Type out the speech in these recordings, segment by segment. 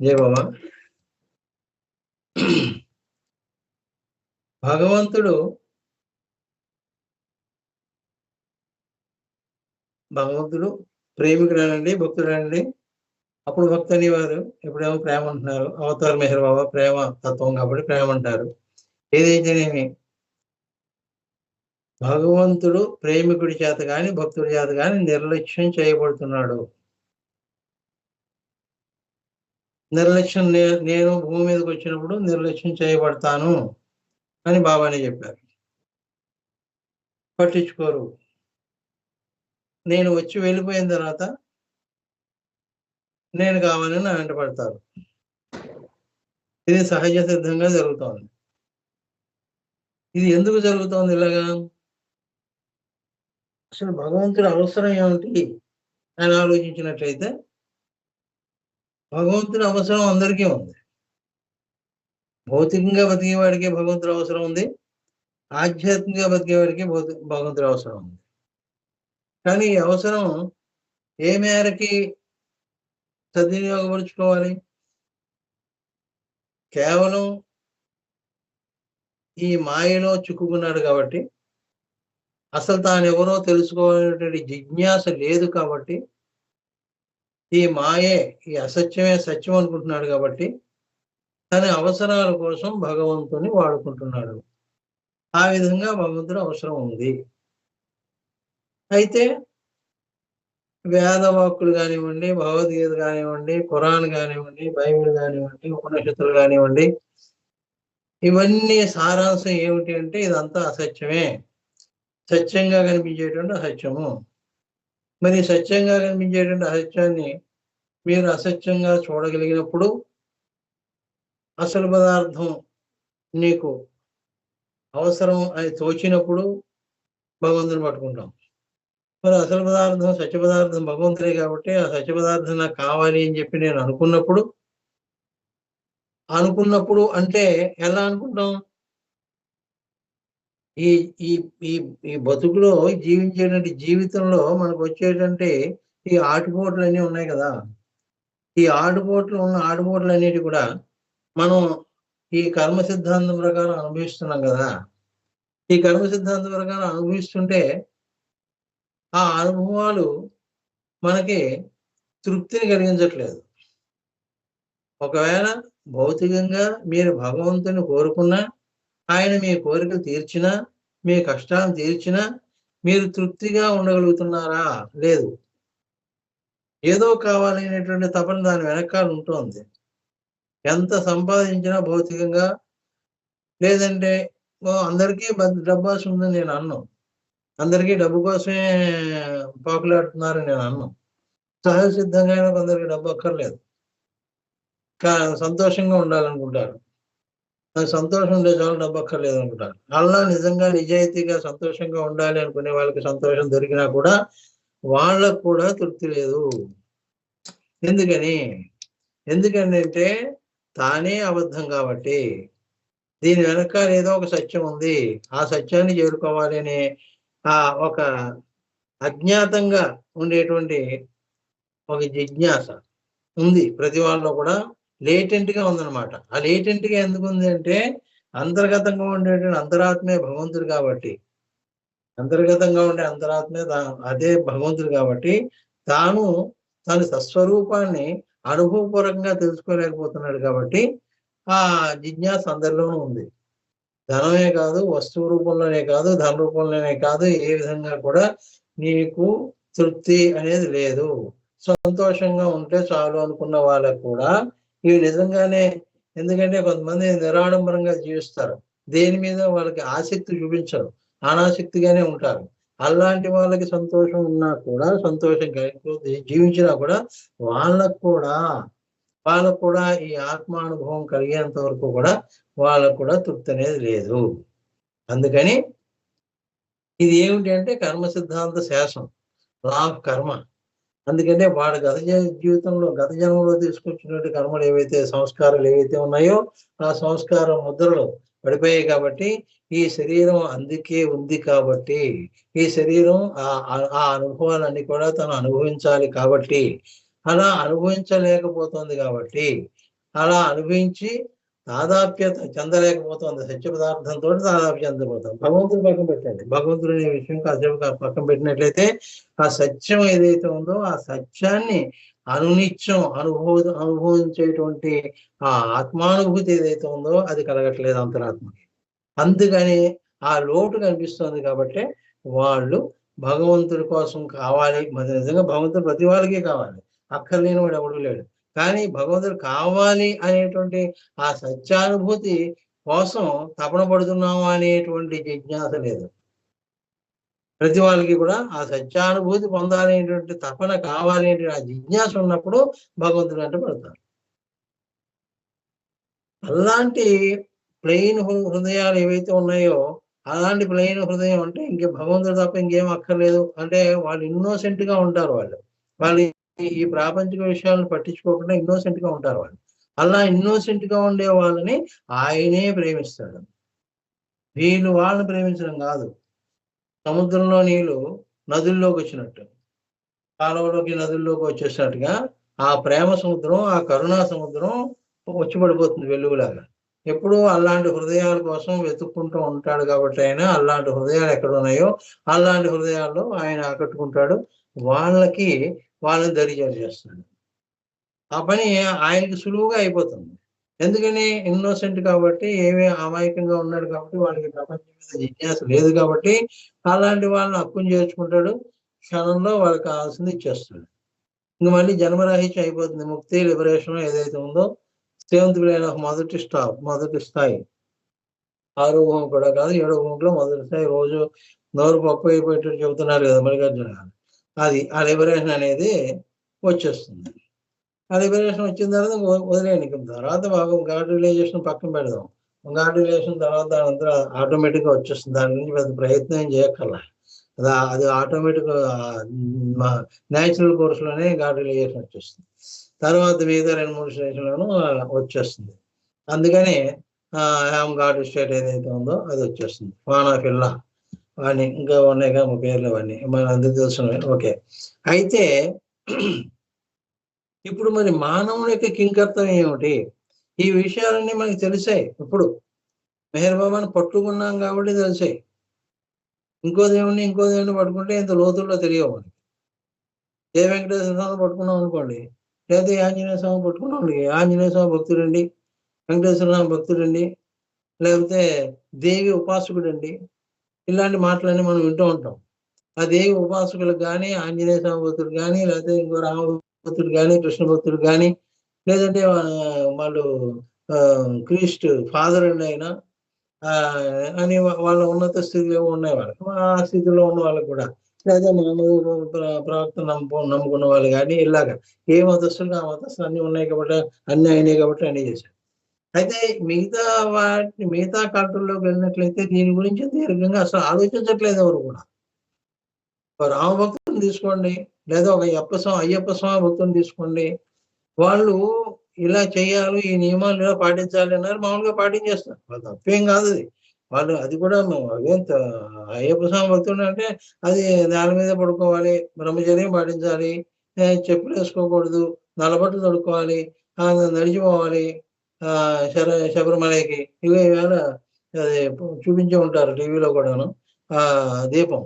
జయ బాబా. భగవంతుడు భగవంతుడు ప్రేమికుడనండి భక్తుడనండి అప్పుడు భక్తి అనేవారు ఎప్పుడేమో ప్రేమ అంటున్నారు. అవతార్ మెహర్ బాబా ప్రేమ తత్వం కాబట్టి ప్రేమ అంటారు. ఏదైతేనేమి? భగవంతుడు ప్రేమికుడి చేత కానీ భక్తుడి చేత కానీ నిర్లక్ష్యం చేయబడుతున్నాడు. నిర్లక్ష్యం నేను భూమి మీదకి వచ్చినప్పుడు నిర్లక్ష్యం చేయబడతాను అని బాబానే చెప్పారు. పట్టించుకోరు. నేను వచ్చి వెళ్ళిపోయిన తర్వాత నేను కావాలని నా వెంట పడతారు. ఇది సహజ సిద్ధంగా జరుగుతోంది. ఇది ఎందుకు జరుగుతోంది ఇలాగా? అసలు భగవంతుడు అవసరం ఏమిటి? అని ఆలోచించినట్లయితే భగవంతుడి అవసరం అందరికీ ఉంది. భౌతికంగా బతికేవాడికి భగవంతుడు అవసరం ఉంది. ఆధ్యాత్మికంగా బతికేవాడికి భౌతి భగవంతుడు అవసరం ఉంది. కానీ ఈ అవసరం ఏ మేరకి సద్వినియోగపరుచుకోవాలి? కేవలం ఈ మాయలో చిక్కుకున్నాడు కాబట్టి అసలు తాను ఎవరో తెలుసుకోవాలనేటువంటి జిజ్ఞాస లేదు కాబట్టి ఈ మాయే ఈ అసత్యమే సత్యం అనుకుంటున్నాడు కాబట్టి తన అవసరాల కోసం భగవంతుని వాడుకుంటున్నాడు. ఆ విధంగా భగవంతుడు అవసరం ఉంది. అయితే వేదవాక్కులు కానివ్వండి భగవద్గీత కానివ్వండి ఖురాన్ కానివ్వండి బైబిల్ కానివ్వండి ఉపనిషత్తులు కానివ్వండి ఇవన్నీ సారాంశం ఏమిటి అంటే ఇదంతా అసత్యమే. సత్యంగా కనిపించేటువంటి అసత్యము. మరి సత్యంగా కనిపించేటువంటి అసత్యాన్ని మీరు అసత్యంగా చూడగలిగినప్పుడు అసలు పదార్థం నీకు అవసరం అని తోచినప్పుడు భగవంతుని పట్టుకుంటాం. మరి అసలు పదార్థం సత్య పదార్థం భగవంతుడే కాబట్టి ఆ సత్య పదార్థం నాకు కావాలి అని చెప్పి నేను అనుకున్నప్పుడు అనుకున్నప్పుడు అంటే ఎలా అనుకుంటాం? ఈ ఈ ఈ ఈ బతుకులో జీవించేటువంటి జీవితంలో మనకు వచ్చేటంటే ఈ ఆటుపోట్లు అన్నీ ఉన్నాయి కదా. ఈ ఆటుపోట్లు ఉన్న ఆటుపోట్లు అనేటి కూడా మనం ఈ కర్మ సిద్ధాంతం ప్రకారం అనుభవిస్తున్నాం కదా. ఈ కర్మ సిద్ధాంతం ప్రకారం అనుభవిస్తుంటే ఆ అనుభవాలు మనకి తృప్తిని కలిగించట్లేదు. ఒకవేళ భౌతికంగా మీరు భగవంతుని కోరుకున్నా ఆయన మీ కోరికలు తీర్చినా మీ కష్టాలను తీర్చినా మీరు తృప్తిగా ఉండగలుగుతున్నారా? లేదు. ఏదో కావాలనేటువంటి తపన దాని వెనకాల ఉంటుంది. ఎంత సంపాదించినా భౌతికంగా లేదంటే అందరికీ డబ్బు ఆశ ఉందని నేను అన్నాను అందరికీ డబ్బు కోసమే పాకులాడుతున్నారు నేను అన్నాను సహజ సిద్ధంగా కొందరికి డబ్బు అక్కర్లేదు. కా సంతోషంగా ఉండాలనుకుంటారు. నాకు సంతోషం ఉండే చాలు డబ్బు అక్కర్లేదు అనుకుంటారు అలా నిజంగా నిజాయితీగా సంతోషంగా ఉండాలి అనుకునే వాళ్ళకి సంతోషం దొరికినా కూడా వాళ్ళకు కూడా తృప్తి లేదు. ఎందుకని? ఎందుకని తానే అబద్ధం కాబట్టి. దీని వెనకాల ఏదో ఒక సత్యం ఉంది. ఆ సత్యాన్ని చేరుకోవాలి అనే ఆ ఒక అజ్ఞాతంగా ఉండేటువంటి ఒక జిజ్ఞాస ఉంది ప్రతి వాళ్ళలో కూడా. లేటెంట్గా ఉందన్నమాట. ఆ లేటెంట్గా ఎందుకు ఉంది అంటే అంతర్గతంగా ఉండేటువంటి అంతరాత్మే భగవంతుడు కాబట్టి. అంతర్గతంగా ఉండే అంతరాత్మే అదే భగవంతుడు కాబట్టి తాను తన సస్వరూపాన్ని అనుభవపూర్వకంగా తెలుసుకోలేకపోతున్నాడు కాబట్టి ఆ జిజ్ఞాస అందరిలోనూ ఉంది. ధనమే కాదు వస్తువు రూపంలోనే కాదు ధన రూపంలోనే కాదు ఏ విధంగా కూడా నీకు తృప్తి అనేది లేదు. సంతోషంగా ఉంటే చాలు అనుకున్న వాళ్ళకు కూడా ఇవి నిజంగానే ఎందుకంటే కొంతమంది నిరాడంబరంగా జీవిస్తారు. దేని మీద వాళ్ళకి ఆసక్తి చూపించరు. అనాసక్తిగానే ఉంటారు. అలాంటి వాళ్ళకి సంతోషం ఉన్నా కూడా సంతోషం కలిగిపోతే జీవించినా కూడా వాళ్ళకు కూడా వాళ్ళకు కూడా ఈ ఆత్మానుభవం కలిగేంత వరకు కూడా వాళ్ళకు కూడా తృప్తి అనేది లేదు. అందుకని ఇది ఏమిటి అంటే కర్మ సిద్ధాంత శాసనం. లా ఆఫ్ కర్మ. అందుకనే వాడు గత జీవితంలో గత జన్మలో తీసుకొచ్చినటువంటి కర్మలు ఏవైతే సంస్కారాలు ఏవైతే ఉన్నాయో ఆ సంస్కార ముద్రలు పడిపోయాయి కాబట్టి ఈ శరీరం అందుకే ఉంది కాబట్టి ఈ శరీరం ఆ- ఆ అనుభవాలన్నీ కూడా తను అనుభవించాలి కాబట్టి అలా అనుభవించలేకపోతుంది కాబట్టి అలా అనుభవించి తాదాప్యత చెందలేకపోతుంది. సత్య పదార్థంతో తాదాప్య చెందబోతుంది భగవంతుడు పక్కన పెట్టండి. భగవంతుడు అనే విషయం కాసేపు పక్కన పెట్టినట్లయితే ఆ సత్యం ఏదైతే ఉందో ఆ సత్యాన్ని అనునిత్యం అనుభవ అనుభవించేటువంటి ఆ ఆత్మానుభూతి ఏదైతే ఉందో అది కలగట్లేదు అంతరాత్మకి అందుకని ఆ లోటు కనిపిస్తుంది కాబట్టి వాళ్ళు భగవంతుడి కోసం కావాలి. మరి నిజంగా భగవంతుడు ప్రతి వాళ్ళకి కావాలి. అక్కర్లేని వాడు ఎవడు లేడు. కానీ భగవంతుడు కావాలి అనేటువంటి ఆ సత్యానుభూతి కోసం తపన పడుతున్నాము అనేటువంటి జిజ్ఞాస లేదు. ప్రతి వాళ్ళకి కూడా ఆ సత్యానుభూతి పొందాలనేటువంటి తపన కావాలి ఆ జిజ్ఞాస ఉన్నప్పుడు భగవంతుడు అంటే పడతారు అలాంటి ప్లెయిన్ హృదయాలు ఏవైతే ఉన్నాయో అలాంటి ప్లెయిన్ హృదయం అంటే ఇంకే భగవంతుడు తప్ప ఇంకేం అక్కర్లేదు. అంటే వాళ్ళు ఇన్నోసెంట్గా ఉంటారు వాళ్ళు. వాళ్ళు ఈ ప్రాపంచిక విషయాలను పట్టించుకోకుండా ఇన్నోసెంట్గా ఉంటారు వాళ్ళు. అలా ఇన్నోసెంట్గా ఉండే వాళ్ళని ఆయనే ప్రేమిస్తాడు. వీళ్ళు వాళ్ళని ప్రేమించడం కాదు. సముద్రంలో నీళ్ళు నదుల్లోకి వచ్చినట్టు. కాలువలోకి నదుల్లోకి వచ్చేసినట్టుగా ఆ ప్రేమ సముద్రం ఆ కరుణా సముద్రం వచ్చి పడిపోతుంది వెలుగులాగా. ఎప్పుడు అలాంటి హృదయాల కోసం వెతుక్కుంటూ ఉంటాడు కాబట్టి ఆయన అలాంటి హృదయాలు ఎక్కడ ఉన్నాయో అలాంటి హృదయాల్లో ఆయన ఆకట్టుకుంటాడు. వాళ్ళకి వాళ్ళని దరిచేరు చేస్తాడు. ఆ పని ఆయనకి సులువుగా అయిపోతుంది. ఎందుకని? ఇన్నోసెంట్ కాబట్టి ఏమీ అమాయకంగా ఉన్నాడు కాబట్టి వాళ్ళకి ప్రపంచం మీద జిజ్ఞాస లేదు కాబట్టి అలాంటి వాళ్ళని హక్కుని చేర్చుకుంటాడు. క్షణంలో వాళ్ళకి కావాల్సింది ఇచ్చేస్తాడు. ఇంక మళ్ళీ జన్మరాహిత్యం అయిపోతుంది. ముక్తి లిబరేషన్ ఏదైతే ఉందో సెవెంత్ ప్లేన్ మొదటి స్టాప్ మొదటి స్థాయి. ఆరో భూమి కూడా కాదు ఏడో భూమిలో మొదటి స్థాయి. రోజు నోరు పప్పు అయిపోయేటట్టు చెబుతున్నారు కదా మల్లికార్జున అది ఆ లిబరేషన్ అనేది వచ్చేస్తుంది. ఆ లిబరేషన్ వచ్చిన తర్వాత వదిలేయండి. తర్వాత భాగం గాడ్ రిలైజేషన్ పక్కన పెడదాం. గాడ్ రిలేషన్ తర్వాత అంతా ఆటోమేటిక్గా వచ్చేస్తుంది. దాని గురించి పెద్ద ప్రయత్నం ఏం చేయక్కర్లా. అది అది ఆటోమేటిక్ న్యాచురల్ కోర్సులోనే గాడ్ రిలేజేషన్ వచ్చేస్తుంది. తర్వాత మిగతా రెండు మూడు స్టేషన్లను వచ్చేస్తుంది. అందుకని హ్యామ్ గాడ్ స్టేట్ ఏదైతే ఉందో అది వచ్చేస్తుంది. వాన్ ఆఫ్ ఇల్లా అవన్నీ ఇంకా ఉన్నాయిగా మా పేర్లు అవన్నీ. మన అందరికీ తెలుసు ఓకే. అయితే ఇప్పుడు మరి మానవుని యొక్క కింకర్తం ఏమిటి? ఈ విషయాలన్నీ మనకి తెలిసాయి. ఇప్పుడు మెహర్బాబాని పట్టుకున్నాం కాబట్టి తెలిసాయి. ఇంకో దేవుణ్ణి ఇంకో దేవుణ్ణి పట్టుకుంటే ఇంత లోతుల్లో తెలియవు మనకి. ఏ వెంకటేశ్వర స్వామి పట్టుకున్నాం అనుకోండి లేదా ఆంజనేయ స్వామి పట్టుకున్నాం ఆంజనేయ స్వామి భక్తుడండి వెంకటేశ్వర స్వామి భక్తుడండి లేకపోతే దేవి ఉపాసకుడండి ఇలాంటి మాటలన్నీ మనం వింటూ ఉంటాం. అదే ఉపాసకులు కానీ ఆంజనేయ స్వామి భక్తుడు కానీ లేకపోతే ఇంకో రామభక్తుడు కానీ కృష్ణ భక్తులు కానీ లేదంటే వాళ్ళు క్రీస్ట్ ఫాదర్ అండి అయినా అని వాళ్ళ ఉన్నత స్థితిలో ఉన్నాయి వాళ్ళకి ఆ స్థితిలో ఉన్న వాళ్ళకి కూడా లేదా మామూలు ప్రవక్త నమ్ము నమ్ముకున్న వాళ్ళు కానీ ఇలాగా ఏ మతస్థులు ఆ మతస్థులు అన్ని ఉన్నాయి కాబట్టి అన్ని అయినాయి కాబట్టి అన్ని చేశారు. అయితే మిగతా వాటి మిగతా కంట్రోల్లోకి వెళ్ళినట్లయితే దీని గురించి దీర్ఘంగా అసలు ఆలోచించట్లేదు ఎవరు కూడా. రామభక్తుని తీసుకోండి లేదా ఒక అయ్యప్ప స్వామి అయ్యప్ప స్వామి భక్తుని తీసుకోండి. వాళ్ళు ఇలా చేయాలి ఈ నియమాలు ఇలా పాటించాలి అన్నారు మామూలుగా పాటించేస్తారు. వాళ్ళు తప్పేం కాదు అది. వాళ్ళు అది కూడా అదేం అయ్యప్ప స్వామి భక్తుడు అంటే అది నేల మీద పడుకోవాలి బ్రహ్మచర్యం పాటించాలి చెప్పులు వేసుకోకూడదు నలబట్లు తొడుక్కోవాలి నడిచిపోవాలి శబరిమలకి ఇవి అది చూపించి ఉంటారు టీవీలో కూడాను. ఆ దీపం.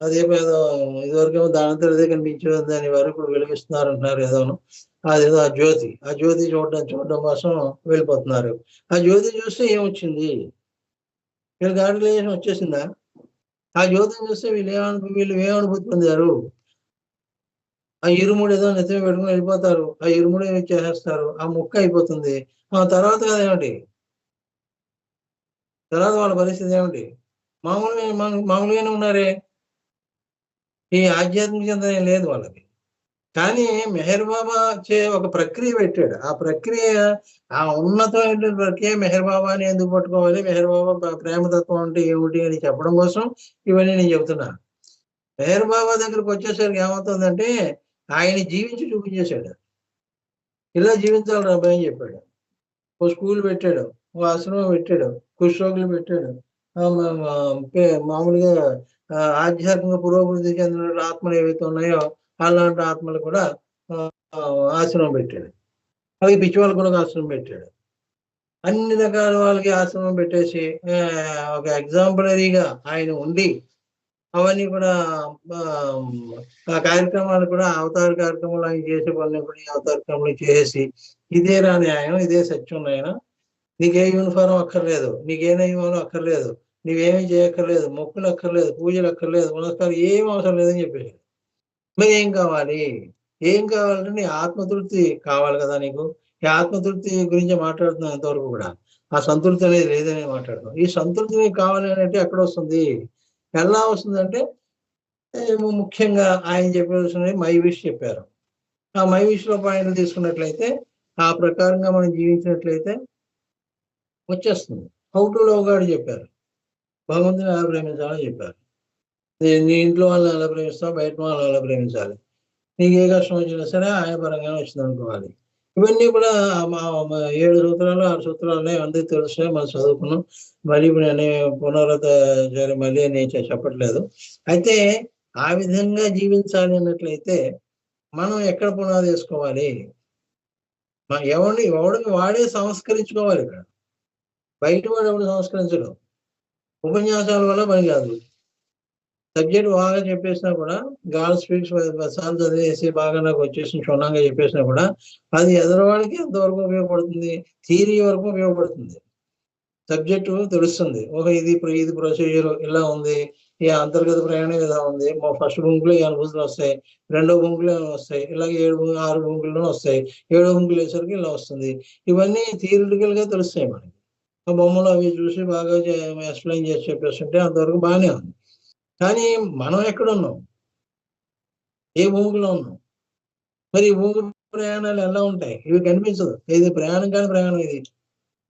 ఆ దీపం ఏదో ఇదివరకేమో దానంతా అదే కనిపించేది దాని వారు ఇప్పుడు వెలిగిస్తున్నారు అంటున్నారు ఏదోను. అదేదో ఆ జ్యోతి. ఆ జ్యోతి చూడడం చూడడం కోసం వెళ్ళిపోతున్నారు. ఆ జ్యోతి చూస్తే ఏమొచ్చింది? వీళ్ళు గాడి వచ్చేసిందా? ఆ జ్యోతిని చూస్తే వీళ్ళు ఏమను వీళ్ళు ఏమనుభూతి పొందారు? ఆ ఇరుముడు ఏదో నెత్తిమి పెట్టుకుని వెళ్ళిపోతారు. ఆ ఇరుముడు చేసేస్తారు? ఆ ముక్క అయిపోతుంది. ఆ తర్వాత ఏమిటి? తర్వాత వాళ్ళ పరిస్థితి ఏమిటి? మామూలుగా మామూలుగానే ఉన్నారే? ఈ ఆధ్యాత్మిక చింతన లేదు వాళ్ళకి. కానీ మెహర్ బాబా చే ఒక ప్రక్రియ పెట్టాడు. ఆ ప్రక్రియ ఆ ఉన్నతమైన ప్రక్రియ మెహర్ బాబాని ఎందుకు పట్టుకోవాలి? మెహర్ బాబా ప్రేమతత్వం అంటే ఏమిటి అని చెప్పడం కోసం ఇవన్నీ నేను చెబుతున్నా మెహర్ బాబా దగ్గరకు వచ్చేసరికి ఏమవుతుందంటే ఆయన జీవించి చూపించేశాడు. ఇలా జీవించాలని అబ్బాయి చెప్పాడు. ఓ స్కూల్ పెట్టాడు ఓ ఆశ్రమం పెట్టాడు కుష్రోగులు పెట్టాడు. మామూలుగా ఆధ్యాత్మిక పురోభివృద్ధి చెందిన ఆత్మలు ఏవైతే ఉన్నాయో అలాంటి ఆత్మలు కూడా ఆశ్రమం పెట్టాడు. అలాగే పిచ్చి వాళ్ళకు కూడా ఆశ్రమం పెట్టాడు. అన్ని రకాల వాళ్ళకి ఆశ్రమం పెట్టేసి ఒక ఎగ్జాంపులరీగా ఆయన ఉండి అవన్నీ కూడా ఆ కార్యక్రమాలు కూడా అవతార కార్యక్రమాలు ఆయన చేసే వాళ్ళని కూడా అవతార క్రమాలు చేసి ఇదే రా న్యాయం ఇదే సత్యం నాయన. నీకే యూనిఫారం అక్కర్లేదు నీకే నియమాలు అక్కర్లేదు నీవేమీ చేయక్కర్లేదు మొక్కులు అక్కర్లేదు పూజలు అక్కర్లేదు పునస్కారం ఏం అవసరం లేదని చెప్పేసి మరి ఏం కావాలి? ఏం కావాలంటే నీ ఆత్మతృప్తి కావాలి కదా నీకు? ఈ ఆత్మతృప్తి గురించి మాట్లాడుతున్నాం ఎంతవరకు కూడా. ఆ సంతృప్తి అనేది లేదని మాట్లాడుతున్నాం ఈ సంతృప్తి కావాలి అనేది ఎక్కడ వస్తుంది? ఎలా వస్తుందంటే ముఖ్యంగా ఆయన చెప్పేసి మై విష్ చెప్పారు. ఆ మై విష్ పాయింట్లు తీసుకున్నట్లయితే ఆ ప్రకారంగా మనం జీవించినట్లయితే వచ్చేస్తుంది. హౌ టు లవ్ గాడు చెప్పారు. భగవంతుని ఎలా ప్రేమించాలని చెప్పారు. నీ ఇంట్లో వాళ్ళని ఎలా ప్రేమిస్తావు బయట వాళ్ళని ఎలా ప్రేమించాలి? నీకు ఏ కష్టం వచ్చినా సరే ఆయన పరంగానే వచ్చింది అనుకోవాలి ఇవన్నీ కూడా ఏడు సూత్రాలు ఆరు సూత్రాలు అందరికీ తెలుసు మనం చదువుకున్నాం. మళ్ళీ ఇప్పుడు నేను పునరుద్ధ మళ్ళీ నేను చెప్పట్లేదు. అయితే ఆ విధంగా జీవించాలి అన్నట్లయితే మనం ఎక్కడ పునాది వేసుకోవాలి? ఎవరిని ఎవడికి వాడే సంస్కరించుకోవాలి ఇక్కడ? బయట వాడు ఎవడు సంస్కరించడం? ఉపన్యాసాల వల్ల పని కాదు. సబ్జెక్ట్ బాగా చెప్పేసినా కూడా గాడ్ స్పీక్స్ సార్లు చదివేసి బాగా నాకు వచ్చేసి క్షుణ్ణంగా చెప్పేసినా కూడా అది ఎదరవాడికి ఎంతవరకు ఉపయోగపడుతుంది? థీరీ వరకు ఉపయోగపడుతుంది. సబ్జెక్టు తెలుస్తుంది. ఒక ఇది ఇది ప్రొసీజర్ ఇలా ఉంది. ఈ అంతర్గత ప్రయాణం ఇలా ఉంది. మా ఫస్ట్ గుంకులో ఈ అనుభూతులు వస్తాయి. రెండో గుంపులో వస్తాయి. ఇలాగే ఏడు ఆరు గుంపుల్లో వస్తాయి. ఏడో గుంకులు వేసరికి ఇలా వస్తుంది. ఇవన్నీ థియరిటికల్గా తెలుస్తాయి మనకి. బొమ్మలు అవి చూసి బాగా ఎక్స్ప్లెయిన్ చేసి చెప్పేస్తుంటే అంతవరకు బాగానే ఉంది. కానీ మనం ఎక్కడున్నాం? ఏ భూమిలో ఉన్నాం? మరి భూమి ప్రయాణాలు ఎలా ఉంటాయి? ఇవి కనిపించదు ఇది ప్రయాణం కాని ప్రయాణం ఇది.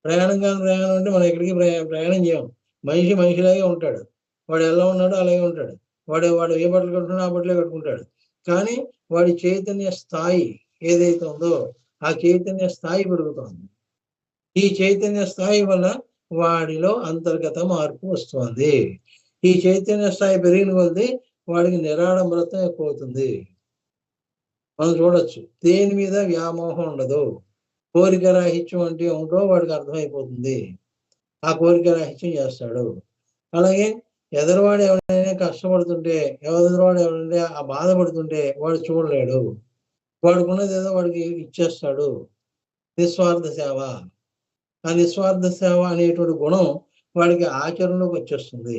ప్రయాణం కాని ప్రయాణం అంటే మనం ఎక్కడికి ప్రయాణం చేయం మనిషి మనిషిలాగే ఉంటాడు. వాడు ఎలా ఉన్నాడో అలాగే ఉంటాడు. వాడు వాడు ఏ బట్టలు కట్టుకున్నా ఆ బట్టలే కట్టుకుంటాడు. కానీ వాడి చైతన్య స్థాయి ఏదైతే ఉందో ఆ చైతన్య స్థాయి పెరుగుతోంది. ఈ చైతన్య స్థాయి వల్ల వాడిలో అంతర్గత మార్పు వస్తుంది. ఈ చైతన్య స్థాయి పెరిగిన కొద్ది వాడికి నిరాడంబరత్వం ఎక్కువ అవుతుంది మనం చూడొచ్చు. దేని మీద వ్యామోహం ఉండదు. కోరిక రాహిత్యం అంటే ఏమిటో వాడికి అర్థమైపోతుంది. ఆ కోరిక రాహిత్యం చేస్తాడు. అలాగే ఎదరవాడు ఎవరైనా కష్టపడుతుంటే ఎదరవాడు ఎవరైనా ఆ బాధపడుతుంటే వాడు చూడలేడు. వాడుకున్నది ఏదో వాడికి ఇచ్చేస్తాడు. నిస్వార్థ సేవ. ఆ నిస్వార్థ సేవ అనేటువంటి గుణం వాడికి ఆచరణలోకి వచ్చేస్తుంది.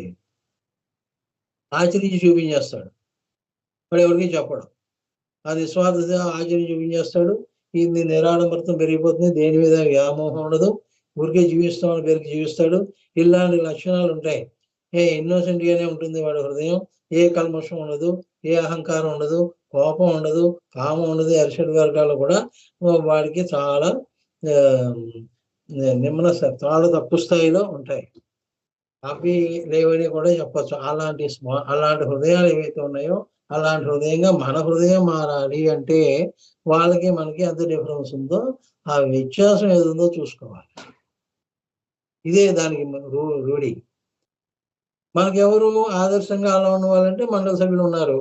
ఆచరించి చూపించేస్తాడు. వాడు ఎవరికి చెప్పడం. ఆ నిస్వార్థ ఆచరించి చూపించేస్తాడు. ఇది నిరాడంబరతం పెరిగిపోతుంది. దేని మీద వ్యామోహం ఉండదు. ఊరికే జీవిస్తామని పేరుకి జీవిస్తాడు. ఇలాంటి లక్షణాలు ఉంటాయి. ఏ ఇన్నోసెంట్ గానే ఉంటుంది వాడి హృదయం. ఏ కల్మషం ఉండదు. ఏ అహంకారం ఉండదు. కోపం ఉండదు. కామం ఉండదు. అరిషడ్ వర్గాలు కూడా వాడికి చాలా నిమ్మన చాలా తక్కువ స్థాయిలో ఉంటాయి. అవి లేవని కూడా చెప్పచ్చు. అలాంటి అలాంటి హృదయాలు ఏవైతే ఉన్నాయో అలాంటి హృదయంగా మన హృదయం మారాలి అంటే వాళ్ళకి మనకి ఎంత డిఫరెన్స్ ఉందో ఆ వ్యత్యాసం ఏదుందో చూసుకోవాలి. ఇదే దానికి రూఢి. మనకి ఎవరు ఆదర్శంగా అలా ఉన్న వాళ్ళంటే మండల సభ్యులు ఉన్నారు.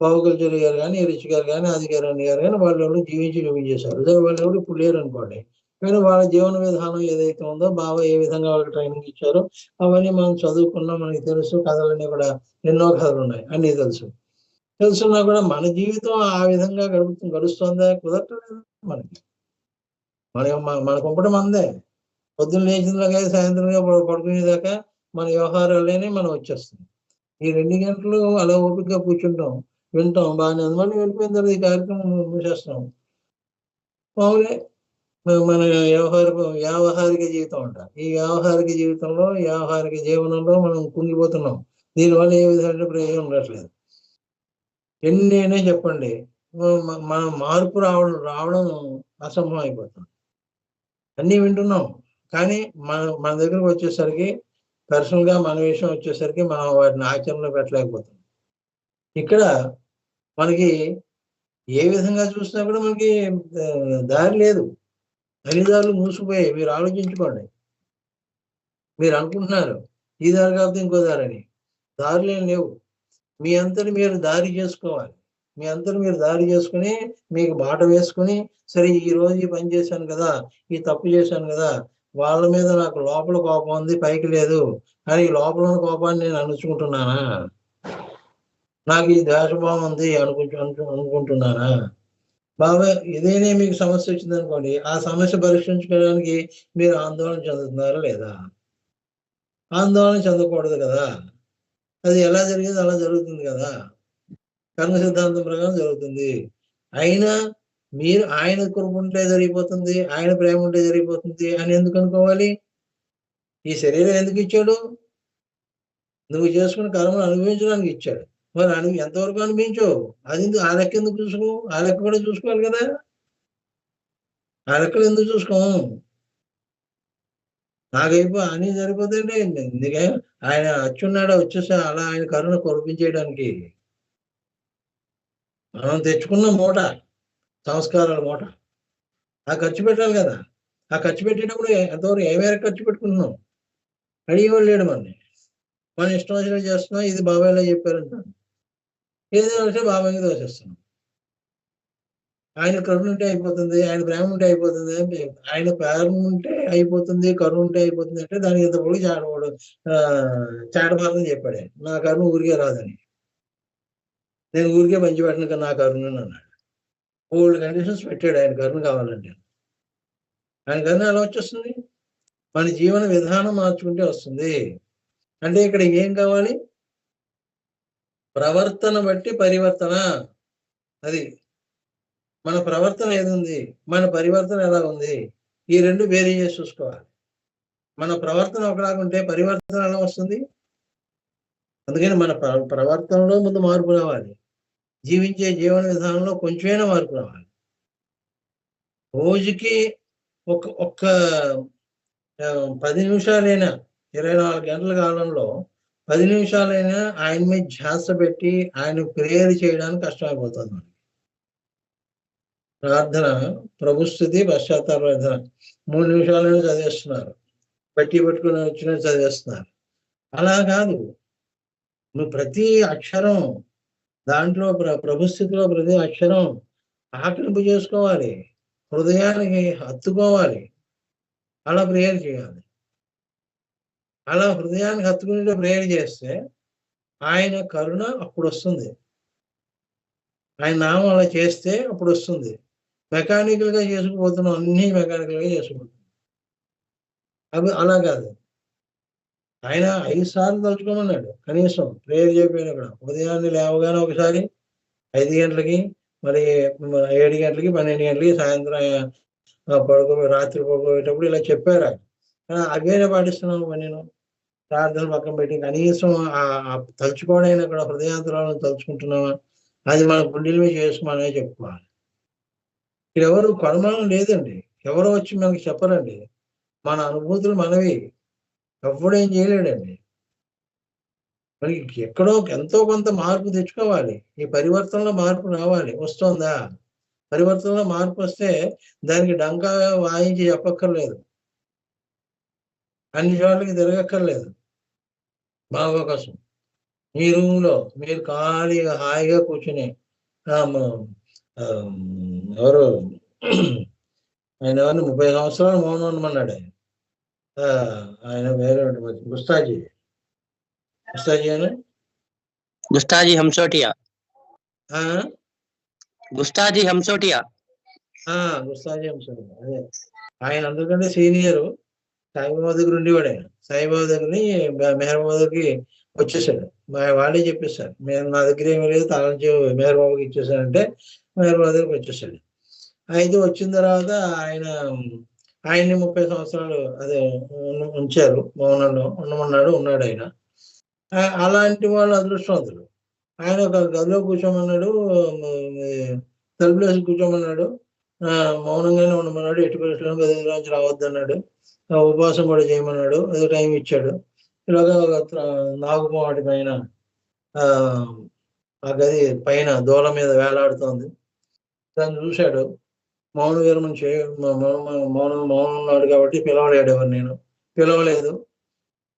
బాబుకల్చర్ గారు కానీ రిచ్ గారు కానీ ఆదికారాణి గారు కానీ వాళ్ళు ఎవరు జీవించి చూపించేశారు. వాళ్ళు ఎవరు ఇప్పుడు లేరు అనుకోండి కానీ వాళ్ళ జీవన విధానం ఏదైతే ఉందో బాబా ఏ విధంగా వాళ్ళకి ట్రైనింగ్ ఇచ్చారో అవన్నీ మనం చదువుకున్నాం మనకి తెలుసు. కథలన్నీ కూడా ఎన్నో కథలు ఉన్నాయి. అన్నీ తెలుసు. తెలుసున్నా కూడా మన జీవితం ఆ విధంగా గడుపుతూ గడుస్తుందా? కుదరట్లేదు మనకి. మన మన కుంపటం అందే పొద్దున్న లేచిందాకా సాయంత్రంగా పడుకునేదాకా మన వ్యవహారాలనే మనం వచ్చేస్తుంది ఈ రెండు గంటలు అలా ఓపికగా కూర్చుంటాం వింటాం. బాగానే ఉంది. మళ్ళీ వెళ్ళిపోయిన తర్వాత ఈ కార్యక్రమం మూసేస్తాం. మామూలే మన వ్యవహార వ్యావహారిక జీవితం అంట ఈ వ్యావహారిక జీవితంలో వ్యావహారిక జీవనంలో మనం కుంగిపోతున్నాం. దీనివల్ల ఏ విధమైన ప్రయోజనం ఉండట్లేదు ఎన్నైనా చెప్పండి. మనం మార్పు రావడం రావడం అసంభవం అయిపోతుంది. అన్నీ వింటున్నాం. కానీ మన మన దగ్గరకు వచ్చేసరికి పర్సనల్గా మన విషయం వచ్చేసరికి మనం వాటిని ఆచరణలో పెట్టలేకపోతున్నాం. ఇక్కడ మనకి ఏ విధంగా చూసినా కూడా మనకి దారి లేదు. అన్ని మూసిపోయాయి మీరు ఆలోచించుకోండి. మీరు అనుకుంటున్నారు ఈ దారి కాకపోతే ఇంకో దారని. దారులేం లేవు. మీ అంతటి మీరు దారి చేసుకోవాలి. మీ అందరూ మీరు దారి చేసుకుని మీకు బాట వేసుకుని సరే ఈ రోజు ఈ పని చేశాను కదా ఈ తప్పు చేశాను కదా వాళ్ళ మీద నాకు లోపల కోపం ఉంది పైకి లేదు. కానీ లోపల ఉన్న కోపాన్ని నేను అణుచుకుంటున్నానా? నాకు ఈ ద్వేషభావం ఉంది అనుకుంటు అనుకు- అనుకుంటున్నానా? బాబా ఏదైనా మీకు సమస్య వచ్చింది అనుకోండి ఆ సమస్య పరిష్కరించుకోవడానికి మీరు ఆందోళన చెందుతున్నారా లేదా? ఆందోళన చెందకూడదు కదా. అది ఎలా జరిగేది అలా జరుగుతుంది కదా. కర్మ సిద్ధాంతం ప్రకారం జరుగుతుంది. అయినా మీరు ఆయన కృప ఉంటే జరిగిపోతుంది ఆయన ప్రేమ ఉంటే జరిగిపోతుంది అని ఎందుకు అనుకోవాలి? ఈ శరీరం ఎందుకు ఇచ్చాడు? నువ్వు చేసుకున్న కర్మను అనుభవించడానికి ఇచ్చాడు. మరి అను ఎంతవరకు అనిపించు అది ఎందుకు- ఆ లెక్క ఎందుకు చూసుకో ఆ లెక్క కూడా చూసుకోవాలి కదా? ఆ లెక్కలు ఎందుకు చూసుకోము నాకైపో అని సరిపోతుంటే ఎందుకే? ఆయన అచ్చున్నాడా వచ్చేసా అలా ఆయన కరుణ కురిపించేయడానికి. మనం తెచ్చుకున్న మూట సంస్కారాల మూట. ఆ ఖర్చు పెట్టాలి కదా? ఆ ఖర్చు పెట్టేటప్పుడు ఎంతవరకు ఏ మేరకు ఖర్చు పెట్టుకుంటున్నాం అడిగేవాళ్ళు లేడు మనని. మన ఇష్టం వచ్చినా చేస్తున్నాం ఇది బాబాయ్లో చెప్పారంటాను ఏదైనా వస్తే బాబాయ్కి దోషిస్తున్నాం ఆయన కరుణ ఉంటే అయిపోతుంది ఆయన ప్రేమ ఉంటే అయిపోతుంది అని ఆయన ప్రేమ ఉంటే అయిపోతుంది కరుణ ఉంటే అయిపోతుంది అంటే దానికి ఇంత పొడి చాడవాడు చాటమాలని చెప్పాడు ఆయన. నా కరుణ ఊరికే రాదని. నేను ఊరికే మంచి పెట్టిన నా కరుణ అన్నాడు. ఓల్డ్ కండిషన్స్ పెట్టాడు ఆయన కరుణ కావాలంటే. ఆయన కరుణ ఎలా వచ్చేస్తుంది? మన జీవన విధానం మార్చుకుంటే వస్తుంది. అంటే ఇక్కడ ఏం కావాలి? ప్రవర్తన బట్టి పరివర్తన. అది మన ప్రవర్తన ఏది ఉంది మన పరివర్తన ఎలా ఉంది? ఈ రెండు వేరే చేసి చూసుకోవాలి. మన ప్రవర్తన ఒకలాగా ఉంటే పరివర్తన ఎలా వస్తుంది? అందుకని మన ప్రవర్తనలో ముందు మార్పు రావాలి. జీవించే జీవన విధానంలో కొంచెమైనా మార్పు రావాలి. రోజుకి ఒక ఒక్క పది నిమిషాలైనా ఇరవై నాలుగు గంటల కాలంలో పది నిమిషాలైనా ఆయన మీద ధ్యాస పెట్టి ఆయన ప్రేయర్ చేయడానికి కష్టమైపోతుంది మనకి. ప్రార్థన ప్రభుస్థుతి పశ్చాత్తాప ప్రార్థన. మూడు నిమిషాలైనా చదివేస్తున్నారు. బట్టి పెట్టుకుని వచ్చిన చదివేస్తున్నారు. అలా కాదు. నువ్వు ప్రతి అక్షరం దాంట్లో ప్ర ప్రభుస్థితిలో ప్రతి అక్షరం ఆకలింపు చేసుకోవాలి. హృదయానికి హత్తుకోవాలి. అలా ప్రేయర్ చేయాలి. అలా హృదయానికి హత్తుకునే ప్రేయర్ చేస్తే ఆయన కరుణ అప్పుడు వస్తుంది ఆయన నామం అలా చేస్తే అప్పుడు వస్తుంది మెకానికల్గా చేసుకుపోతున్నాం అన్ని మెకానికల్గా చేసుకుంటున్నాం అవి అలా కాదు. ఆయన ఐదు సార్లు తలుచుకోమన్నాడు. కనీసం ప్రేయర్ చెప్పినప్పుడు ఉదయాన్నే లేవగానే ఒకసారి ఐదు గంటలకి మరి ఏడు గంటలకి పన్నెండు గంటలకి సాయంత్రం పడుకో రాత్రి పడుకోబోయేటప్పుడు ఇలా చెప్పారు ఆయన. కానీ అవేనే నేను. ప్రార్థన పక్కన పెట్టి కనీసం ఆ ఆ తలుచుకోవడానికి అక్కడ హృదయాంతరాలను తలుచుకుంటున్నామా అది మన గుండెల మీద చేసుకోమనే చెప్పుకోవాలి. ఇక్కడ ఎవరు కొనమానం లేదండి. ఎవరు వచ్చి మనకి చెప్పరండి. మన అనుభూతులు మనవి. ఎవడేం చేయలేడండి. మనకి ఎక్కడో ఎంతో కొంత మార్పు తెచ్చుకోవాలి. ఈ పరివర్తనలో మార్పు రావాలి. వస్తుందా? పరివర్తనలో మార్పు వస్తే దానికి డంకా వాయించి చెప్పక్కర్లేదు. అన్ని చోట్లకి తిరగక్కర్లేదు. బాబా కోసం మీ రూమ్లో మీరు ఖాళీగా హాయిగా కూర్చుని ఎవరు? ఆయన ఎవరిని? ముప్పై సంవత్సరాలు మౌనం ఉండమన్నాడు. ఆయన ఆయన వేరే గుస్తాజీ. గుస్తాజీ అని గుస్తాజీ హంసోటియా. గుస్తాజీ హంసోటియా. గుస్తాజీ హంసోటియా. అదే. ఆయన అందుకంటే సీనియరు. సాయిబాబా దగ్గర ఉండేవాడు ఆయన. సాయిబాబా దగ్గరని మెహర్బాబా దగ్గరికి వచ్చేసాడు. మా వాళ్ళే చెప్పేశారు. మేము నా దగ్గర ఏమీ లేదు తాళం చెవి ఇచ్చేసానంటే మెహర్బాబా దగ్గరికి వచ్చేసాడు. అయితే వచ్చిన తర్వాత ఆయన ఆయన్ని ముప్పై సంవత్సరాలు అదే ఉంచారు. మౌనంలో ఉండమన్నాడు ఉన్నాడు ఆయన. అలాంటి వాళ్ళు అదృష్టవంతులు. ఆయన ఒక గదిలో కూర్చోమన్నాడు మ- కూర్చోమన్నాడు. మౌనంగానే ఉండమన్నాడు ఎట్టి పరిస్థితుల్లో గదిలోంచి రావద్దన్నాడు. ఆ, ఉపవాసం కూడా చేయమన్నాడు అదే టైం ఇచ్చాడు. ఇలాగా ఒక వాటి పైన ఆ గది పైన దూల మీద వేలాడుతోంది. దాన్ని చూశాడు. మౌన విరమణ చేయ మౌన మౌనం మౌనం ఉన్నాడు కాబట్టి పిలవలేడు ఎవరు నేను. పిలవలేదు.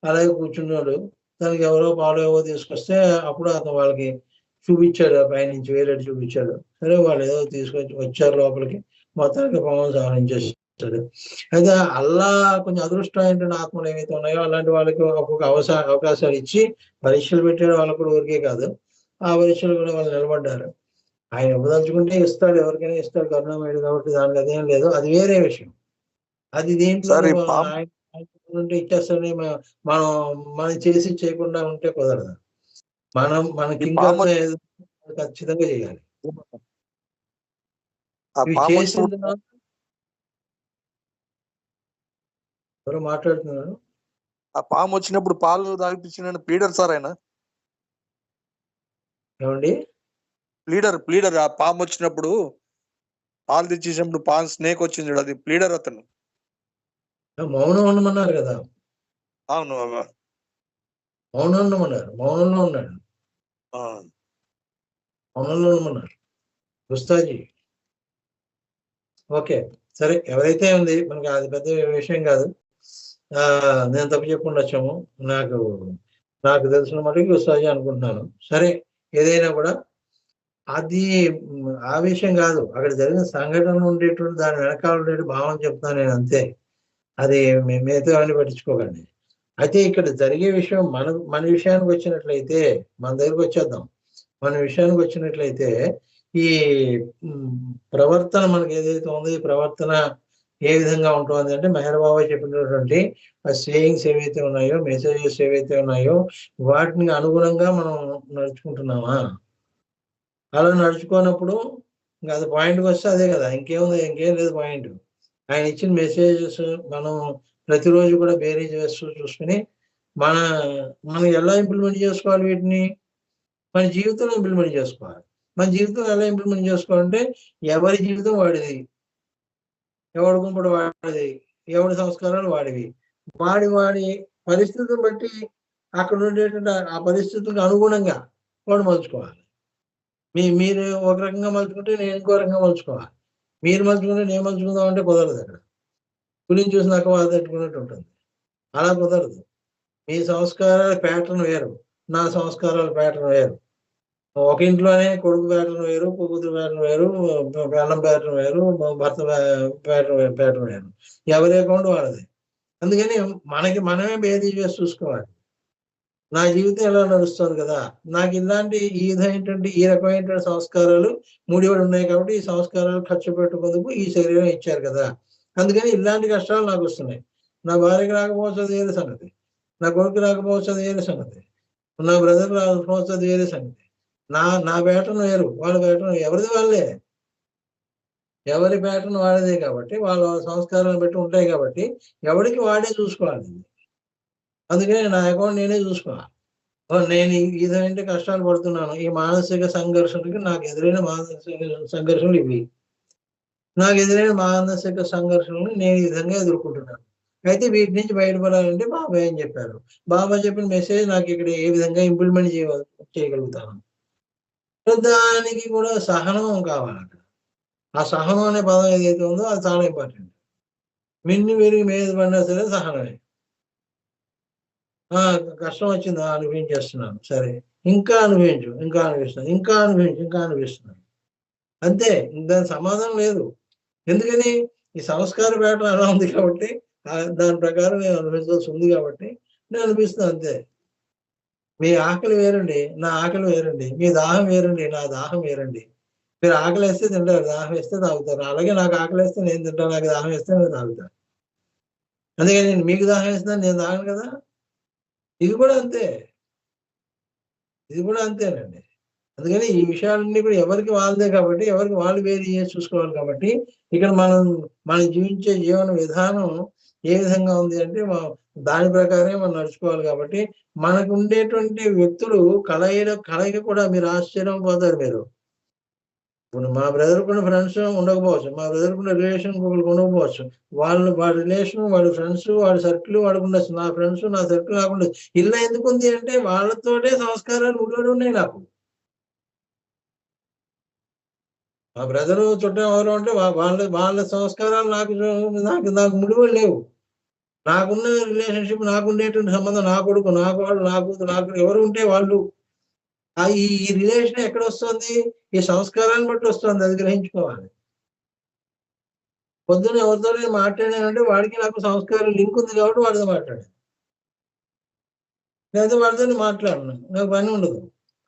అలాగే కూర్చున్నాడు. దానికి ఎవరో పాలు ఏవో తీసుకొస్తే అప్పుడు అతను వాళ్ళకి చూపించాడు ఆ పైనుంచి వేలేడు చూపించాడు. సరే వాళ్ళు ఏదో తీసుకొచ్చి వచ్చారు లోపలికి. మొత్తానికి పాము సంహరించేస్తాడు అయితే అల్లా కొంచెం అదృష్టమైనటువంటి ఆత్మలు ఏవైతే ఉన్నాయో అలాంటి వాళ్ళకి ఒక్కొక్క అవసా అవకాశాలు ఇచ్చి పరీక్షలు పెట్టాడు వాళ్ళకు కూడా ఊరికే కాదు. ఆ పరీక్షలు కూడా వాళ్ళు నిలబడ్డారు. ఆయన ఇవ్వదలుచుకుంటే ఇస్తాడు ఎవరికైనా ఇస్తాడు. కరుణామయుడు కాబట్టి దానికి అదేం లేదు. అది వేరే విషయం. అది దేంట్లో ఉంటే ఇచ్చేస్తాడని మనం మనం చేసి చేయకుండా ఉంటే కుదరదు. మనం మనకి ఇంకా ఖచ్చితంగా చేయాలి. ఆ ఎవరు మాట్లాడుతున్నారు. ఆ పాము వచ్చినప్పుడు పాలు తాగిపించిన ప్లీడర్ సార్ ఆయన. ఏమండి? ప్లీడర్ ప్లీడర్ ఆ పాము వచ్చినప్పుడు పాలు తెచ్చేసినప్పుడు పాము స్నేక్ వచ్చింది అది ప్లీడర్ అతను. మౌనం ఉండమన్నారు కదా. అవును. మౌనం ఉండమన్నారు మౌనంలో ఉన్నాడు. మౌనంలో ఉండమన్నారు. గుస్తాజీ ఓకే. సరే ఎవరైతే ఉంది మనకి అది పెద్ద విషయం కాదు. ఆ నేను తప్పు చెప్పుకుంటూ వచ్చాము. నాకు నాకు తెలిసిన మటుకు సహజం అనుకుంటున్నాను. సరే ఏదైనా కూడా అది ఆ విషయం కాదు. అక్కడ జరిగిన సంఘటన ఉండేటువంటి దాని వెనకాల ఉండే భావం చెప్తాను నేను అంతే. అది మీ- మిగతా అవన్నీ పట్టించుకోకండి. అయితే ఇక్కడ జరిగే విషయం మన మన విషయానికి వచ్చినట్లయితే మన దగ్గరకు వచ్చేద్దాం. మన విషయానికి వచ్చినట్లయితే ఈ ప్రవర్తన మనకి ఏదైతే ఉందో ఈ ప్రవర్తన ఏ విధంగా ఉంటుంది అంటే మెహర్ బాబా చెప్పినటువంటి ఆ సేయింగ్స్ ఏవైతే ఉన్నాయో మెసేజెస్ ఏవైతే ఉన్నాయో వాటిని అనుగుణంగా మనం నడుచుకుంటున్నామా? అలా నడుచుకోనప్పుడు ఇంకా అది పాయింట్కి వస్తే అదే కదా ఇంకేముంది ఇంకేం లేదు పాయింట్ ఆయన ఇచ్చిన మెసేజెస్ మనం ప్రతిరోజు కూడా బేరీ చేస్తూ చూసుకుని మన మనం ఎలా ఇంప్లిమెంట్ చేసుకోవాలి వీటిని? మన జీవితంలో ఇంప్లిమెంట్ చేసుకోవాలి. మన జీవితం ఎలా ఇంప్లిమెంట్ చేసుకోవాలంటే ఎవరి జీవితం వాడిది? ఎవడి గుంపుడు వాడిది? ఎవడి సంస్కారాలు వాడివి? వాడి వాడి పరిస్థితిని బట్టి అక్కడ ఉండేటువంటి ఆ- పరిస్థితులకు అనుగుణంగా వాడు మలుచుకోవాలి. మీ మీరు ఒక రకంగా మలుచుకుంటే నేను ఇంకో రకంగా మలుచుకోవాలి. మీరు మలుచుకుంటే నేను మలుచుకుందాం అంటే కుదరదు అక్కడ. గురించి చూసి నాకు వాళ్ళు తట్టుకున్నట్టు ఉంటుంది. అలా కుదరదు. మీ సంస్కారాల ప్యాటర్న్ వేరు. నా సంస్కారాల ప్యాటర్న్ వేరు. ఒక ఇంట్లోనే కొడుకు ప్యాటర్న్ వేరు కూతురు ప్యాటర్న్ వేరు పెళ్ళం ప్యాటర్న్ వేరు భర్త ప్యాటర్న్ ప్యాటర్న్ వేరు. ఎవరి అకౌంట్ వాళ్ళది. అందుకని మనకి మనమే భేదీ చేసి చూసుకోవాలి. నా జీవితం ఎలా నడుస్తుంది కదా? నాకు ఇలాంటి ఈ విధమైనటువంటి ఈ రకమైనటువంటి సంస్కారాలు ముడిపడి ఉన్నాయి కాబట్టి ఈ సంస్కారాలు ఖర్చు పెట్టుకుందుకు ఈ శరీరం ఇచ్చారు కదా? అందుకని ఇలాంటి కష్టాలు నాకు వస్తున్నాయి. నా భార్యకి రాకపోవచ్చు అది వేరే సంగతి. నా కొడుకు రాకపోవచ్చు అది వేరే సంగతి. నా బ్రదర్ రాకపోవచ్చు అది వేరే సంగతి. నా నా ప్యాటర్న్ వేరు. వాళ్ళ ప్యాటర్న్ ఎవరిది వాళ్ళే ఎవరి ప్యాటర్న్ వాడేదే కాబట్టి వాళ్ళ సంస్కారాన్ని బట్టి ఉంటాయి కాబట్టి ఎవరికి వాడే చూసుకోవాలి. అందుకని నా అకౌంట్ నేనే చూసుకోవాలి. నేను ఈ కష్టాలు పడుతున్నాను. ఈ మానసిక సంఘర్షణకి నాకు ఎదురైన మానసిక సంఘర్షణలు ఇవి. నాకు ఎదురైన మానసిక సంఘర్షణలు నేను ఈ విధంగా ఎదుర్కొంటున్నాను. అయితే వీటి నుంచి బయటపడాలంటే బాబాయ్ అని చెప్పారు. బాబా చెప్పిన మెసేజ్ నాకు ఇక్కడ ఏ విధంగా ఇంప్లిమెంట్ చేయగలుగుతాను? దానికి కూడా సహనం కావాలి అక్కడ. ఆ సహనం అనే పదం ఏదైతే ఉందో అది చాలా ఇంపార్టెంట్. మిన్ని విరిగి మీద పడినా సరే సహనమే. ఆ కష్టం వచ్చిందా అనుభవించేస్తున్నాను సరే. ఇంకా అనుభవించు ఇంకా అనిపిస్తున్నాను ఇంకా అనుభవించు ఇంకా అనిపిస్తున్నాను అంతే. దాని సమాధానం లేదు. ఎందుకని? ఈ సంస్కార పేట అలా ఉంది కాబట్టి దాని ప్రకారం నేను అనుభవించాల్సి ఉంది కాబట్టి నేను అనిపిస్తున్నాను అంతే. మీ ఆకలి వేరండి నా ఆకలి వేరండి మీ దాహం వేరండి నా దాహం వేరండి. మీరు ఆకలి వేస్తే తింటారు దాహం వేస్తే తాగుతారు. అలాగే నాకు ఆకలి వేస్తే నేను తింటాను నాకు దాహం వేస్తే నేను తాగుతాను. అందుకని నేను మీకు దాహం వేస్తున్నాను నేను తాగను కదా? ఇది కూడా అంతే. ఇది కూడా అంతేనండి. అందుకని ఈ విషయాలన్నీ కూడా ఎవరికి వాళ్ళదే కాబట్టి ఎవరికి వాళ్ళు వేరు చేసి చూసుకోవాలి కాబట్టి ఇక్కడ మనం మనం జీవించే జీవన విధానం ఏ విధంగా ఉంది అంటే మా- దాని ప్రకారమే మనం నడుచుకోవాలి కాబట్టి మనకు ఉండేటువంటి వ్యక్తులు కలయిక కలయిక కూడా మీరు ఆశ్చర్యం పోతారు మీరు. ఇప్పుడు మా బ్రదర్ కూడా ఫ్రెండ్స్ ఉండకపోవచ్చు మా బ్రదర్ కూడా రిలేషన్ ఒకరికి ఉండకపోవచ్చు. వాళ్ళు వాడి రిలేషన్ వాడి ఫ్రెండ్స్ వాడి సర్కిల్ వాడుకుండొచ్చు నా ఫ్రెండ్స్ నా సర్కిల్ కాకుండా ఇలా ఎందుకు ఉంది అంటే వాళ్ళతోటే సంస్కారాలు ముడిపడి ఉన్నాయి నాకు. మా బ్రదరు చుట్టం ఎవరు అంటే వాళ్ళ వాళ్ళ సంస్కారాలు నాకు నాకు నాకు ముడివలు లేవు. నాకున్న రిలేషన్షిప్ నాకు ఉండేటువంటి సంబంధం నా కొడుకు నా వాళ్ళు నా కూతురు నాకు ఎవరు ఉంటే వాళ్ళు. ఈ ఈ రిలేషన్ ఎక్కడ వస్తుంది? ఈ సంస్కారాన్ని బట్టి వస్తుంది అది గ్రహించుకోవాలి. పొద్దున్న ఎవరితో నేను మాట్లాడానంటే వాడికి నాకు సంస్కారం లింక్ ఉంది కాబట్టి వాడితో మాట్లాడాను. లేదా వాడితో మాట్లాడను నాకు పని ఉండదు.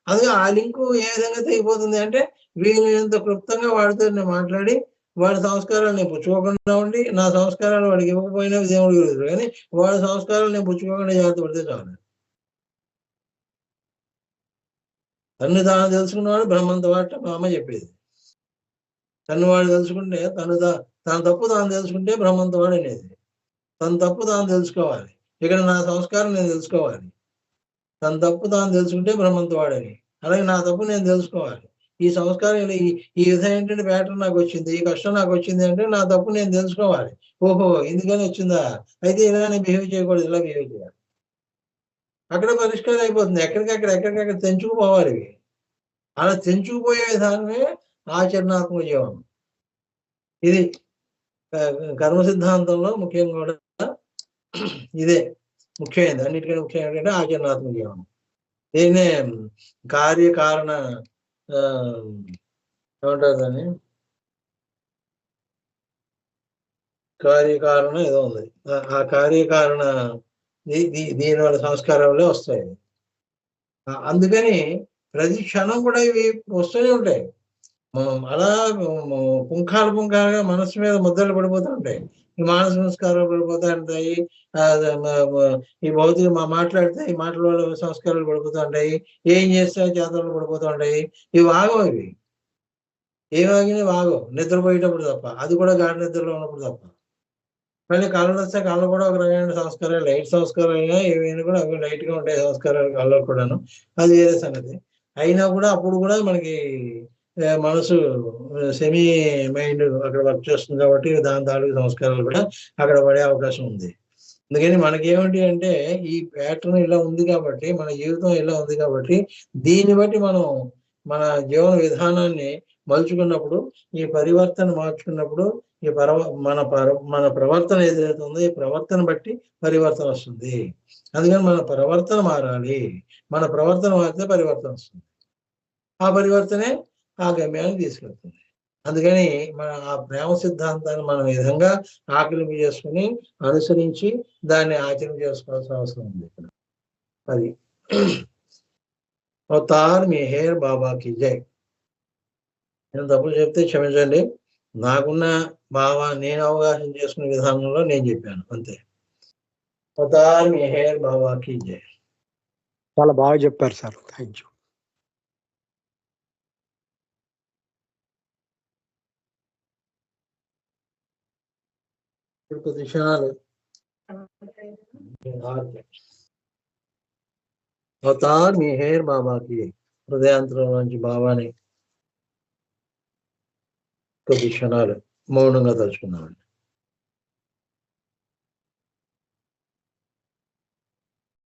అందుకే ఆ లింకు ఏ విధంగా తెగిపోతుంది అంటే వీలైనంత క్లుప్తంగా వాడితో నేను మాట్లాడి వాడి సంస్కారాలు నేను పుచ్చుకోకుండా ఉండి నా సంస్కారాలు వాడికి ఇవ్వకపోయినా దేవుడు గురువు కానీ వాడి సంస్కారాలు నేను పుచ్చుకోకుండా జాగ్రత్త పడితే చాలు. తను తాను తెలుసుకున్నవాడు బ్రహ్మంత వాట మా అమ్మ చెప్పేది. తను వాడు తెలుసుకుంటే తను తన తప్పు తాను తెలుసుకుంటే బ్రహ్మంత వాడు అనేది. తన తప్పు తాను తెలుసుకోవాలి. ఇక్కడ నా సంస్కారం నేను తెలుసుకోవాలి. తన తప్పు తాను తెలుసుకుంటే బ్రహ్మంత వాడని అలాగే నా తప్పు నేను తెలుసుకోవాలి. ఈ సంస్కారం ఈ ఈ ఏంటంటే ప్యాటర్న్ నాకు వచ్చింది ఈ కష్టం నాకు వచ్చింది అంటే నా తప్పు నేను తెలుసుకోవాలి. ఓహో ఎందుకని వచ్చిందా? అయితే ఇలానే బిహేవ్ చేయకూడదు ఇలా బిహేవ్ చేయాలి. అక్కడ పరిష్కారం అయిపోతుంది. ఎక్కడికక్కడ ఎక్కడికక్కడ తెంచుకుపోవాలి. ఇవి అలా తెంచుకుపోయే విధానమే ఆచరణాత్మక జీవనం. ఇది కర్మ సిద్ధాంతంలో ముఖ్యంగా కూడా ఇదే ముఖ్యమైనది. అన్నిటికంటే ముఖ్యం ఏంటంటే ఆచరణాత్మక జీవనం. దీన్నే కార్యకారణ ఏమంటారు దాన్ని? కార్యకారణ ఏదో ఉంది. ఆ- కార్యకారణ దీని వల్ల సంస్కారంలో వస్తాయి. అందుకని ప్రతి క్షణం కూడా ఇవి వస్తూనే ఉంటాయి. అలా పుంఖాలు పుంఖాలుగా మనసు మీద ముద్దలు పడిపోతూ ఉంటాయి. ఈ మానస సంస్కారాలు పడిపోతూ ఉంటాయి ఈ భౌతిక మా మాట్లాడితే ఈ మాటల వల్ల సంస్కారాలు పడిపోతూ ఉంటాయి ఏం చేస్తే చేతలు పడిపోతూ ఉంటాయి ఇవి వాగవు ఇవి. ఏ వాగినా వాగవు నిద్రపోయేటప్పుడు తప్ప. అది కూడా గాఢ నిద్రలో ఉన్నప్పుడు తప్ప. మళ్ళీ కళ్ళు వస్తే కళ్ళు కూడా ఒక రకమైన సంస్కారాలు లైట్ సంస్కారాలు అయినా ఏవైనా కూడా అవి లైట్గా ఉంటాయి సంస్కారాలు కళ్ళు కూడాను. అది వేరే సంగతి. అయినా కూడా అప్పుడు కూడా మనకి మనసు సెమీ మైండ్ అక్కడ వర్క్ చేస్తుంది కాబట్టి దాని తాలూకు సంస్కారాలు కూడా అక్కడ పడే అవకాశం ఉంది. అందుకని మనకేమిటి అంటే ఈ ప్యాటర్న్ ఇలా ఉంది కాబట్టి మన జీవితం ఇలా ఉంది కాబట్టి దీన్ని బట్టి మనం మన జీవన విధానాన్ని మలుచుకున్నప్పుడు ఈ పరివర్తన మార్చుకున్నప్పుడు ఈ పరవ మన పర మన ప్రవర్తన ఏదైతే ఉందో ఈ ప్రవర్తన బట్టి పరివర్తన వస్తుంది. అందుకని మన ప్రవర్తన మారాలి. మన ప్రవర్తన మారితే పరివర్తన వస్తుంది. ఆ పరివర్తనే ఆ గమ్యాన్ని తీసుకెళ్తుంది. అందుకని మన ఆ ప్రేమ సిద్ధాంతాన్ని మనం విధంగా ఆకలింపు చేసుకుని అనుసరించి దాన్ని ఆచరణ చేసుకోవాల్సిన అవసరం ఉంది ఇక్కడ. అది. అవతార్ మీ హేర్ బాబాకి జై. నేను తప్పులు చెప్తే క్షమించండి. నాకున్న బాబా నేను అవగాహన చేసుకునే విధానంలో నేను చెప్పాను. అంతే. అవతార్ మీ హేర్ బాబాకి జై. చాలా బాగా చెప్పారు సార్. థ్యాంక్ యూ ఇప్పుడు కొద్ది క్షణాలు అవతార్ మీ హేర్ బాబాకి హృదయాంతరం నుంచి బాబాని కొద్ది క్షణాలు మౌనంగా తలుచుకున్నామండి